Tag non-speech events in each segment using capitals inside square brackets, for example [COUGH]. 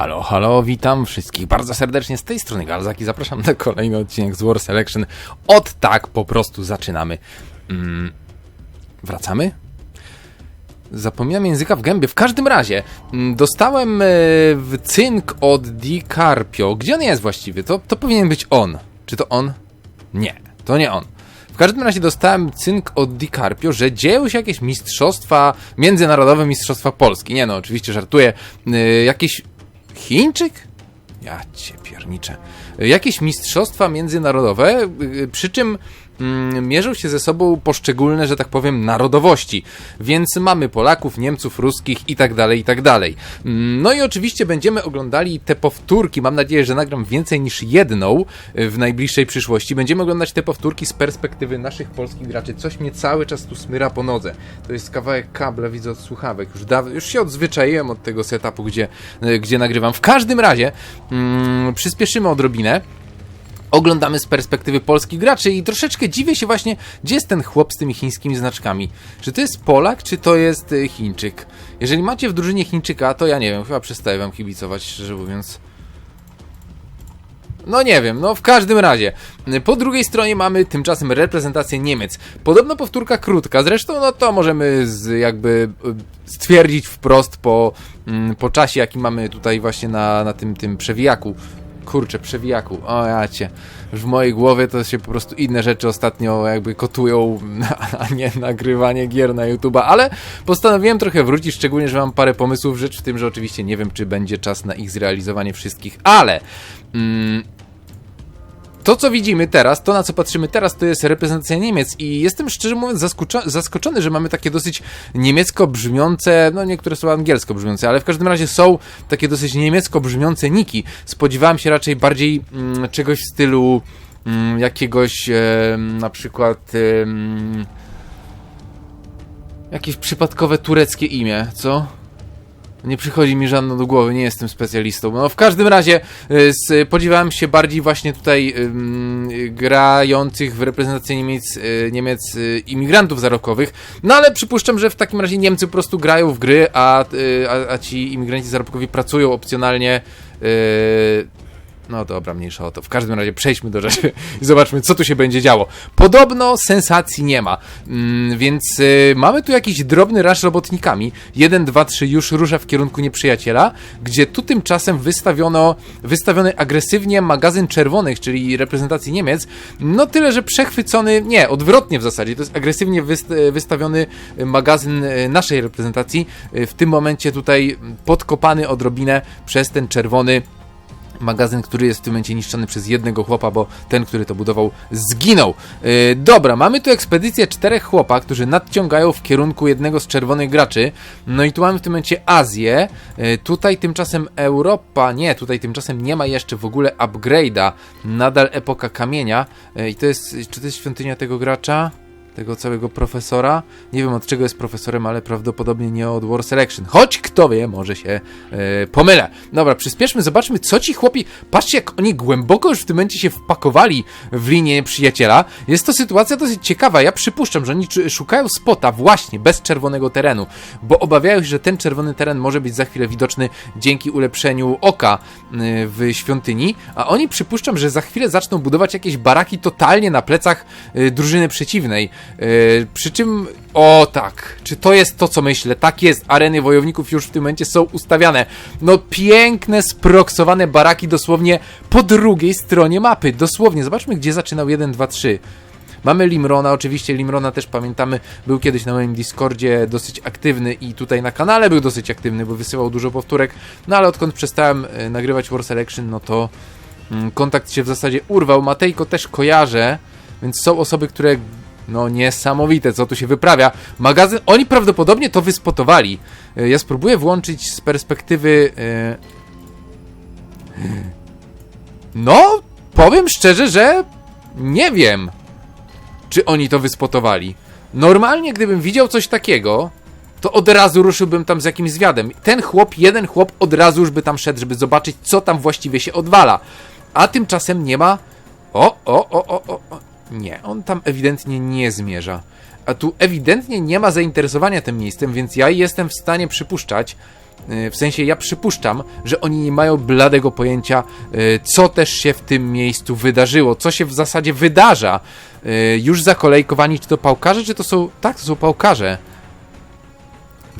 Halo, halo, witam wszystkich bardzo serdecznie z tej strony Galzak i zapraszam na kolejny odcinek z War Selection. Od tak po prostu zaczynamy. Mm, wracamy? Zapomniałem języka w gębie. W każdym razie, mm, dostałem e, w cynk od Di Carpio. Gdzie on jest właściwie? To, to powinien być on. Czy to on? Nie, to nie on. W każdym razie dostałem cynk od Di Carpio, że dzieją się jakieś mistrzostwa, międzynarodowe mistrzostwa Polski. Nie no, oczywiście żartuję. Y, jakieś Chińczyk? Ja cię pierniczę. Jakieś mistrzostwa międzynarodowe, y, przy czym mierzą się ze sobą poszczególne, że tak powiem, narodowości. Więc mamy Polaków, Niemców, Ruskich i tak dalej, i tak dalej. Mm, No i oczywiście będziemy oglądali te powtórki. Mam nadzieję, że nagram więcej niż jedną y, w najbliższej przyszłości. Będziemy oglądać te powtórki z perspektywy naszych polskich graczy. Coś mnie cały czas tu smyra po nodze. To jest kawałek kabla, widzę od słuchawek. Już, już się odzwyczaiłem od tego setupu, gdzie, y, gdzie nagrywam. W każdym razie mm, przyspieszymy odrobinę oglądamy z perspektywy polskich graczy i troszeczkę dziwię się właśnie, gdzie jest ten chłop z tymi chińskimi znaczkami. Czy to jest Polak, czy to jest y, Chińczyk? Jeżeli macie w drużynie Chińczyka, to ja nie wiem, chyba przestaję wam kibicować, szczerze mówiąc. No nie wiem, no w każdym razie. Po drugiej stronie mamy tymczasem reprezentację Niemiec. Podobno powtórka krótka, zresztą no to możemy z, jakby y, stwierdzić wprost po, mm, po czasie, jaki mamy tutaj właśnie na, na tym, tym przewijaku. Kurczę, przewijaku, o ja cię. W mojej głowie to się po prostu inne rzeczy ostatnio jakby kotują, [LAUGHS] a nie nagrywanie gier na YouTube'a, ale postanowiłem trochę wrócić, szczególnie, że mam parę pomysłów, rzecz w tym, że oczywiście nie wiem, czy będzie czas na ich zrealizowanie wszystkich, ale... Mm, to, co widzimy teraz, to na co patrzymy teraz, to jest reprezentacja Niemiec i jestem szczerze mówiąc zaskoczo- zaskoczony, że mamy takie dosyć niemiecko brzmiące, no niektóre są angielsko brzmiące, ale w każdym razie są takie dosyć niemiecko brzmiące niki. Spodziewałem się raczej bardziej mm, czegoś w stylu mm, jakiegoś e, na przykład em, jakieś przypadkowe tureckie imię, co? Nie przychodzi mi żadno do głowy, nie jestem specjalistą. No w każdym razie y, spodziewałem się bardziej właśnie tutaj grających w reprezentacji Niemiec, y, Niemiec y, imigrantów zarobkowych. No ale przypuszczam, że w takim razie Niemcy po prostu grają w gry, a, y, a, a ci imigranci zarobkowi pracują opcjonalnie. Y, no dobra, mniejsza o to. W każdym razie przejdźmy do rzeczy i zobaczmy, co tu się będzie działo. Podobno sensacji nie ma, mm, więc y, mamy tu jakiś drobny rasz robotnikami. 1, 2, 3 już rusza w kierunku nieprzyjaciela, gdzie tu tymczasem wystawiono, wystawiony agresywnie magazyn czerwonych, czyli reprezentacji Niemiec. No tyle, że przechwycony, nie, odwrotnie w zasadzie, to jest agresywnie wyst wystawiony magazyn y, naszej reprezentacji. Y, W tym momencie tutaj podkopany odrobinę przez ten czerwony magazyn, który jest w tym momencie niszczony przez jednego chłopa, bo ten, który to budował, zginął. Yy, dobra, mamy tu ekspedycję czterech chłopa, którzy nadciągają w kierunku jednego z czerwonych graczy. No i tu mamy w tym momencie Azję. Yy, tutaj tymczasem Europa, nie, tutaj tymczasem nie ma jeszcze w ogóle upgrade'a. Nadal epoka kamienia. Yy, I to jest, czy to jest świątynia tego gracza? Tego całego profesora. Nie wiem od czego jest profesorem, ale prawdopodobnie nie od War Selection. Choć kto wie, może się e, pomylę. Dobra, przyspieszmy, zobaczmy co ci chłopi. Patrzcie, jak oni głęboko już w tym momencie się wpakowali w linię przyjaciela. Jest to sytuacja dosyć ciekawa. Ja przypuszczam, że oni szukają spota właśnie bez czerwonego terenu, bo obawiają się, że ten czerwony teren może być za chwilę widoczny dzięki ulepszeniu oka y, w świątyni, a oni przypuszczam, że za chwilę zaczną budować jakieś baraki totalnie na plecach y, drużyny przeciwnej. Y, Przy czym, o tak, czy to jest to, co myślę? Tak jest, areny wojowników już w tym momencie są ustawiane. No piękne, sproksowane baraki dosłownie po drugiej stronie mapy. Dosłownie, zobaczmy, gdzie zaczynał 1, 2, 3. Mamy Limrona, oczywiście Limrona też pamiętamy, był kiedyś na moim Discordzie dosyć aktywny i tutaj na kanale był dosyć aktywny, bo wysyłał dużo powtórek, no ale odkąd przestałem e, nagrywać War Selection, no to mm, kontakt się w zasadzie urwał. Matejko też kojarzę, więc są osoby, które no niesamowite, co tu się wyprawia. Magazyn, oni prawdopodobnie to wyspotowali. E, Ja spróbuję włączyć z perspektywy... e, No, powiem szczerze, że nie wiem, czy oni to wyspotowali. Normalnie, gdybym widział coś takiego, to od razu ruszyłbym tam z jakimś zwiadem. Ten chłop, jeden chłop od razu już by tam szedł, żeby zobaczyć, co tam właściwie się odwala. A tymczasem nie ma. O, o, o, o, o. Nie, on tam ewidentnie nie zmierza. A tu ewidentnie nie ma zainteresowania tym miejscem, więc ja jestem w stanie przypuszczać, Y, W sensie ja przypuszczam, że oni nie mają bladego pojęcia, y, co też się w tym miejscu wydarzyło, co się w zasadzie wydarza. Y, Już zakolejkowani, czy to pałkarze, czy to są. Tak, to są pałkarze.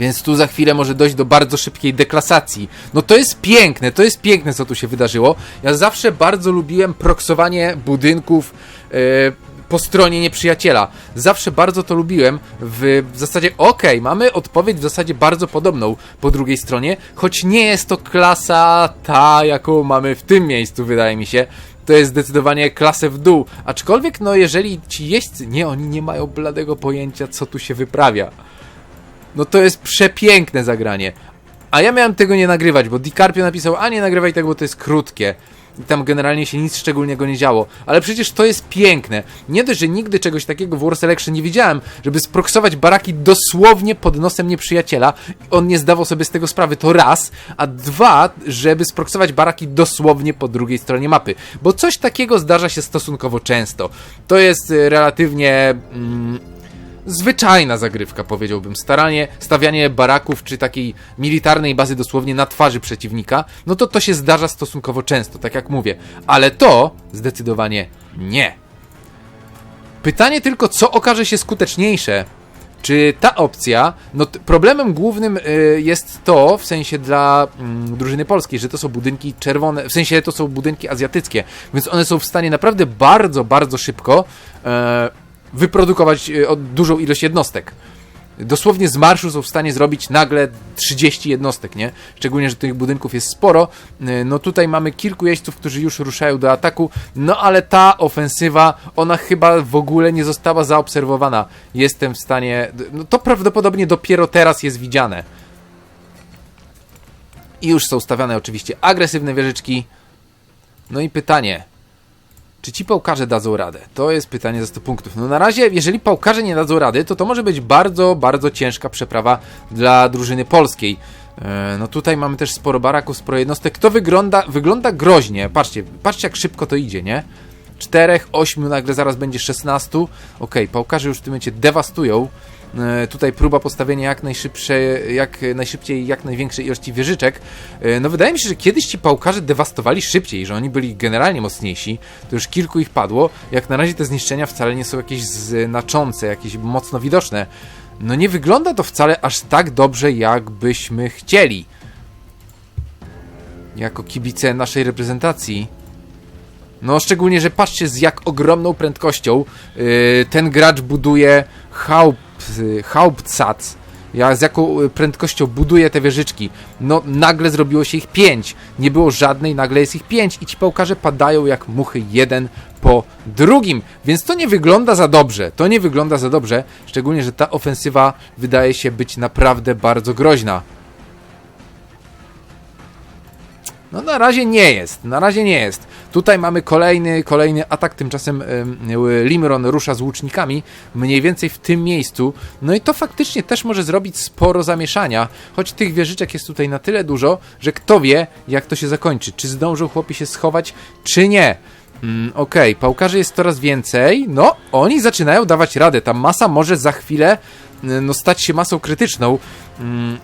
Więc tu za chwilę może dojść do bardzo szybkiej deklasacji. No to jest piękne, to jest piękne, co tu się wydarzyło. Ja zawsze bardzo lubiłem proksowanie budynków e, po stronie nieprzyjaciela. Zawsze bardzo to lubiłem. W, w zasadzie, okej, mamy odpowiedź w zasadzie bardzo podobną po drugiej stronie, choć nie jest to klasa ta, jaką mamy w tym miejscu, wydaje mi się. To jest zdecydowanie klasę w dół. Aczkolwiek, no jeżeli ci jeźdźcy, nie, oni nie mają bladego pojęcia, co tu się wyprawia. No to jest przepiękne zagranie. A ja miałem tego nie nagrywać, bo DiCarpio napisał, a nie nagrywaj tego, bo to jest krótkie. I tam generalnie się nic szczególnego nie działo. Ale przecież to jest piękne. Nie dość, że nigdy czegoś takiego w War Selection nie widziałem, żeby sproksować baraki dosłownie pod nosem nieprzyjaciela. On nie zdawał sobie z tego sprawy, to raz. A dwa, żeby sproksować baraki dosłownie po drugiej stronie mapy. Bo coś takiego zdarza się stosunkowo często. To jest y, relatywnie... Mm, zwyczajna zagrywka, powiedziałbym. Staranie, stawianie baraków czy takiej militarnej bazy dosłownie na twarzy przeciwnika, no to to się zdarza stosunkowo często, tak jak mówię. Ale to zdecydowanie nie. Pytanie tylko, co okaże się skuteczniejsze? Czy ta opcja, no problemem głównym y, jest to, w sensie dla mm, drużyny polskiej, że to są budynki czerwone, w sensie to są budynki azjatyckie, więc one są w stanie naprawdę bardzo, bardzo szybko e, wyprodukować od- dużą ilość jednostek. Dosłownie z marszu są w stanie zrobić nagle 30 jednostek, nie? Szczególnie, że tych budynków jest sporo. E, No tutaj mamy kilku jeźdźców, którzy już ruszają do ataku, no ale ta ofensywa, ona chyba w ogóle nie została zaobserwowana. Jestem w stanie... No to prawdopodobnie dopiero teraz jest widziane. I już są stawiane oczywiście agresywne wieżyczki. No i pytanie, czy ci pałkarze dadzą radę? To jest pytanie za 100 punktów. No na razie, jeżeli pałkarze nie dadzą rady, to to może być bardzo, bardzo ciężka przeprawa dla drużyny polskiej. E, No tutaj mamy też sporo baraków, sporo jednostek. To wygląda, wygląda groźnie. Patrzcie, patrzcie jak szybko to idzie, nie? Czterech, ośmiu, nagle zaraz będzie 16. Okej, pałkarze już w tym momencie dewastują. E, Tutaj próba postawienia jak najszybszej, jak najszybciej, jak największej ilości wieżyczek. E, No wydaje mi się, że kiedyś ci pałkarze dewastowali szybciej, że oni byli generalnie mocniejsi. To już kilku ich padło. Jak na razie te zniszczenia wcale nie są jakieś znaczące, jakieś mocno widoczne. No nie wygląda to wcale aż tak dobrze, jakbyśmy chcieli. Jako kibice naszej reprezentacji. No szczególnie, że patrzcie z jak ogromną prędkością yy, ten gracz buduje yy, Hauptsatz. Ja z jaką y, prędkością buduje te wieżyczki. No nagle zrobiło się ich pięć. Nie było żadnej, nagle jest ich pięć i ci pałkarze padają jak muchy jeden po drugim. Więc to nie wygląda za dobrze. To nie wygląda za dobrze. Szczególnie, że ta ofensywa wydaje się być naprawdę bardzo groźna. No na razie nie jest, na razie nie jest. Tutaj mamy kolejny, kolejny atak, tymczasem ym, Limron rusza z łucznikami, mniej więcej w tym miejscu. No i to faktycznie też może zrobić sporo zamieszania, choć tych wieżyczek jest tutaj na tyle dużo, że kto wie, jak to się zakończy. Czy zdążą chłopi się schować, czy nie. Mm, Okej, pałkarzy jest coraz więcej. No, oni zaczynają dawać radę. Ta masa może za chwilę y, no, stać się masą krytyczną. Mm,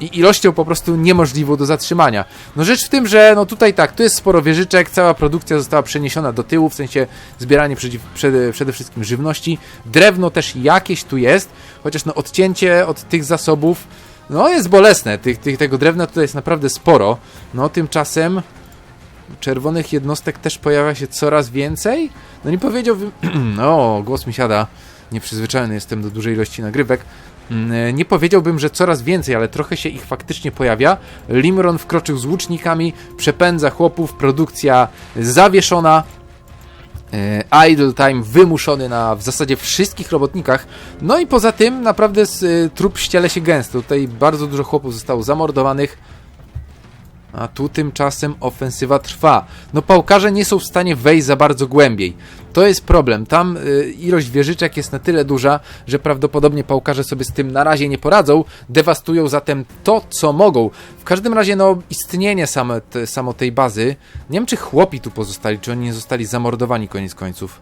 i ilością po prostu niemożliwą do zatrzymania. No rzecz w tym, że no tutaj tak, tu jest sporo wieżyczek, cała produkcja została przeniesiona do tyłu, w sensie zbieranie przeciw, przede, przede wszystkim żywności. Drewno też jakieś tu jest, chociaż no odcięcie od tych zasobów no jest bolesne, tych, tych, tego drewna tutaj jest naprawdę sporo. No tymczasem czerwonych jednostek też pojawia się coraz więcej. No nie powiedziałbym, [CLEARS THROAT] no głos mi siada, nieprzyzwyczajony jestem do dużej ilości nagrywek. Mm, Nie powiedziałbym, że coraz więcej, ale trochę się ich faktycznie pojawia. Limron wkroczył z łucznikami, przepędza chłopów, produkcja zawieszona. E, Idle time wymuszony na w zasadzie wszystkich robotnikach. No i poza tym naprawdę z, y, trup ściele się gęsto. Tutaj bardzo dużo chłopów zostało zamordowanych. A tu tymczasem ofensywa trwa. No pałkarze nie są w stanie wejść za bardzo głębiej. To jest problem. Tam y, ilość wieżyczek jest na tyle duża, że prawdopodobnie pałkarze sobie z tym na razie nie poradzą. Dewastują zatem to, co mogą. W każdym razie, no, istnienie same, te, samo tej bazy. Nie wiem, czy chłopi tu pozostali, czy oni nie zostali zamordowani koniec końców.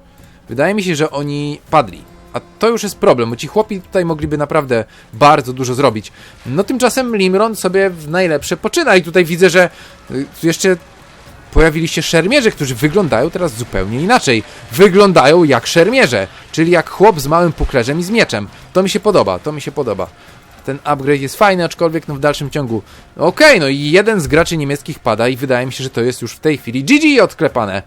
Wydaje mi się, że oni padli. A to już jest problem, bo ci chłopi tutaj mogliby naprawdę bardzo dużo zrobić. No tymczasem Limron sobie w najlepsze poczyna i tutaj widzę, że y, jeszcze pojawili się szermierze, którzy wyglądają teraz zupełnie inaczej. Wyglądają jak szermierze, czyli jak chłop z małym puklerzem i z mieczem. To mi się podoba, to mi się podoba. Ten upgrade jest fajny, aczkolwiek no w dalszym ciągu. Okej, no i jeden z graczy niemieckich pada i wydaje mi się, że to jest już w tej chwili GG odklepane.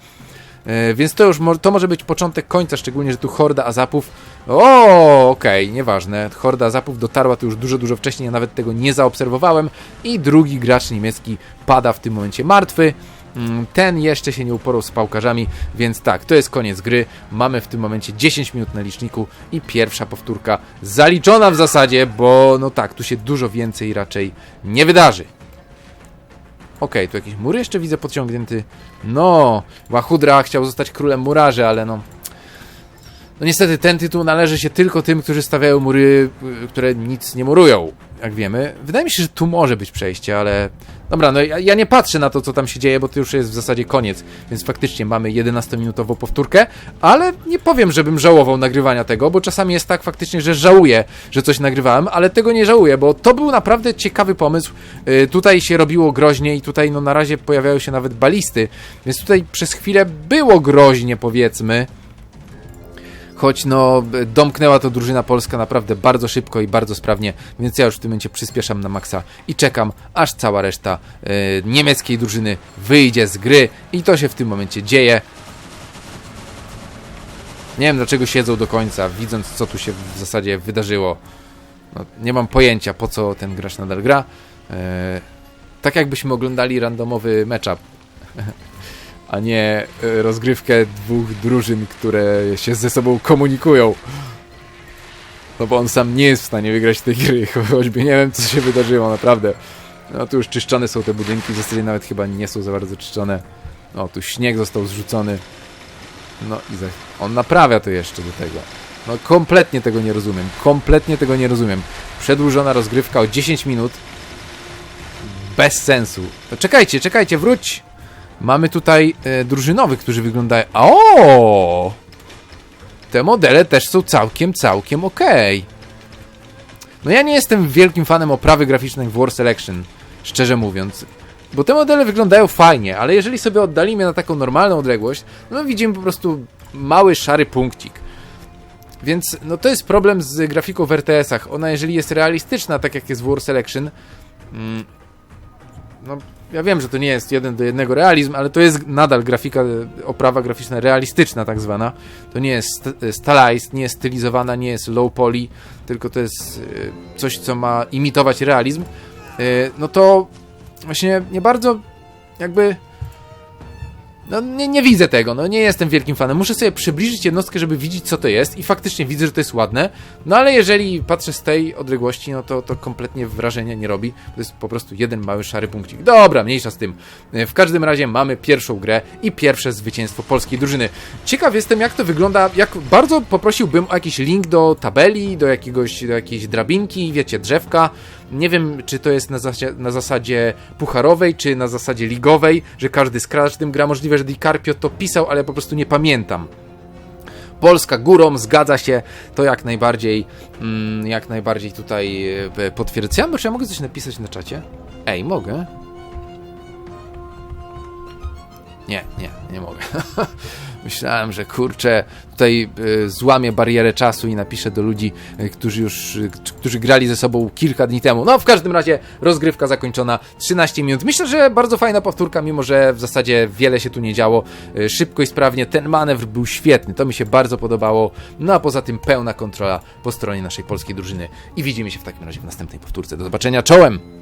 E, więc to już to może być początek końca, szczególnie, że tu horda azapów. O, okej, nieważne. Horda azapów dotarła tu już dużo, dużo wcześniej, ja nawet tego nie zaobserwowałem. I drugi gracz niemiecki pada w tym momencie martwy. Mm, Ten jeszcze się nie uporał z pałkarzami, więc tak, to jest koniec gry. Mamy w tym momencie 10 minut na liczniku i pierwsza powtórka zaliczona w zasadzie, bo no tak, tu się dużo więcej raczej nie wydarzy. Okej, tu jakieś mury jeszcze widzę podciągnięty. No, Wahudra chciał zostać królem murarzy, ale no... No niestety ten tytuł należy się tylko tym, którzy stawiają mury, y, które nic nie murują, jak wiemy. Wydaje mi się, że tu może być przejście, ale... Dobra, no ja, ja nie patrzę na to, co tam się dzieje, bo to już jest w zasadzie koniec, więc faktycznie mamy 11-minutową powtórkę, ale nie powiem, żebym żałował nagrywania tego, bo czasami jest tak faktycznie, że żałuję, że coś nagrywałem, ale tego nie żałuję, bo to był naprawdę ciekawy pomysł. Yy, tutaj się robiło groźnie i tutaj no na razie pojawiają się nawet balisty, więc tutaj przez chwilę było groźnie, powiedzmy. Choć no, domknęła to drużyna polska naprawdę bardzo szybko i bardzo sprawnie, więc ja już w tym momencie przyspieszam na maksa i czekam, aż cała reszta e, niemieckiej drużyny wyjdzie z gry i to się w tym momencie dzieje. Nie wiem dlaczego siedzą do końca, widząc co tu się w zasadzie wydarzyło. No, nie mam pojęcia po co ten gracz nadal gra. E, tak jakbyśmy oglądali randomowy matchup [LAUGHS] a nie e, rozgrywkę dwóch drużyn, które się ze sobą komunikują. No bo on sam nie jest w stanie wygrać tej gry, [LAUGHS] choćby nie wiem co się wydarzyło, naprawdę. No tu już czyszczone są te budynki, w zasadzie nawet chyba nie są za bardzo czyszczone. No tu śnieg został zrzucony. No i za... on naprawia to jeszcze do tego. No kompletnie tego nie rozumiem, kompletnie tego nie rozumiem. Przedłużona rozgrywka o 10 minut. Bez sensu. No czekajcie, czekajcie, wróć! Mamy tutaj e, drużynowych, którzy wyglądają... O! Te modele też są całkiem, całkiem okej. No ja nie jestem wielkim fanem oprawy graficznej w War Selection, szczerze mówiąc. Bo te modele wyglądają fajnie, ale jeżeli sobie oddalimy na taką normalną odległość, no widzimy po prostu mały, szary punkcik. Więc no to jest problem z grafiką w RTS-ach. Ona jeżeli jest realistyczna, tak jak jest w War Selection, mm, no ja wiem, że to nie jest jeden do jednego realizm, ale to jest nadal grafika, oprawa graficzna realistyczna tak zwana. To nie jest st- stylized, nie jest stylizowana, nie jest low poly, tylko to jest e, coś, co ma imitować realizm. E, No to właśnie nie bardzo jakby no nie, nie widzę tego, no nie jestem wielkim fanem. Muszę sobie przybliżyć jednostkę, żeby widzieć co to jest i faktycznie widzę, że to jest ładne. No ale jeżeli patrzę z tej odległości, no to, to kompletnie wrażenia nie robi. To jest po prostu jeden mały szary punkcik. Dobra, mniejsza z tym. W każdym razie mamy pierwszą grę i pierwsze zwycięstwo polskiej drużyny. Ciekaw jestem jak to wygląda, jak bardzo poprosiłbym o jakiś link do tabeli, do jakiegoś, do jakiejś drabinki, wiecie, drzewka. Nie wiem, czy to jest na, na zasadzie pucharowej, czy na zasadzie ligowej, że każdy z każdym gra. Możliwe, że Di Carpio to pisał, ale po prostu nie pamiętam. Polska górą, zgadza się, to jak najbardziej, mm, jak najbardziej tutaj e, potwierdzam. Czy ja mogę coś napisać na czacie? Ej, mogę? Nie, nie, nie mogę. [LAUGHS] Myślałem, że kurczę, tutaj y, złamię barierę czasu i napiszę do ludzi, y, którzy już, y, którzy grali ze sobą kilka dni temu. No, w każdym razie rozgrywka zakończona 13 minut. Myślę, że bardzo fajna powtórka, mimo że w zasadzie wiele się tu nie działo. Szybko i sprawnie. Ten manewr był świetny, to mi się bardzo podobało. No a poza tym pełna kontrola po stronie naszej polskiej drużyny. I widzimy się w takim razie w następnej powtórce. Do zobaczenia, czołem!